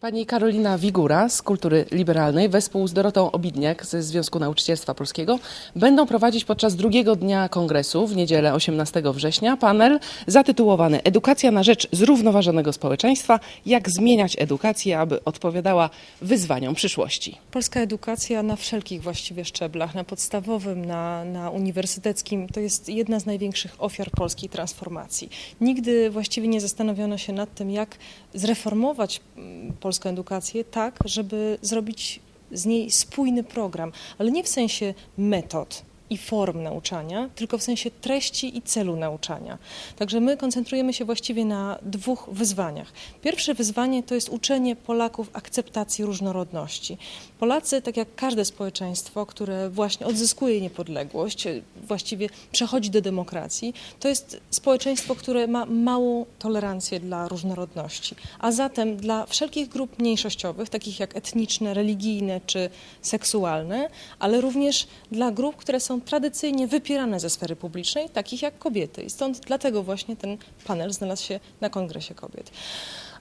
Pani Karolina Wigura z Kultury Liberalnej wespół z Dorotą Obidniak ze Związku Nauczycielstwa Polskiego będą prowadzić podczas drugiego dnia kongresu w niedzielę 18 września panel zatytułowany Edukacja na rzecz zrównoważonego społeczeństwa. Jak zmieniać edukację, aby odpowiadała wyzwaniom przyszłości. Polska edukacja na wszelkich właściwie szczeblach, na podstawowym, na, na uniwersyteckim, to jest jedna z największych ofiar polskiej transformacji. Nigdy właściwie nie zastanowiono się nad tym, jak zreformować mm, polską edukację tak, żeby zrobić z niej spójny program, ale nie w sensie metod i form nauczania, tylko w sensie treści i celu nauczania. Także my koncentrujemy się właściwie na dwóch wyzwaniach. Pierwsze wyzwanie to jest uczenie Polaków akceptacji różnorodności. Polacy, tak jak każde społeczeństwo, które właśnie odzyskuje niepodległość, właściwie przechodzi do demokracji, to jest społeczeństwo, które ma małą tolerancję dla różnorodności. A zatem dla wszelkich grup mniejszościowych, takich jak etniczne, religijne czy seksualne, ale również dla grup, które są tradycyjnie wypierane ze sfery publicznej, takich jak kobiety. I stąd dlatego właśnie ten panel znalazł się na Kongresie Kobiet.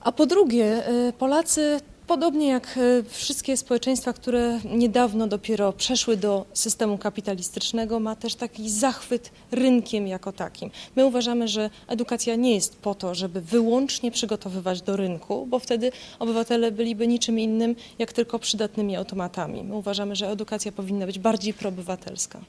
A po drugie, y, Polacy Podobnie jak y, wszystkie społeczeństwa, które niedawno dopiero przeszły do systemu kapitalistycznego, ma też taki zachwyt rynkiem jako takim. My uważamy, że edukacja nie jest po to, żeby wyłącznie przygotowywać do rynku, bo wtedy obywatele byliby niczym innym, jak tylko przydatnymi automatami. My uważamy, że edukacja powinna być bardziej proobywatelska.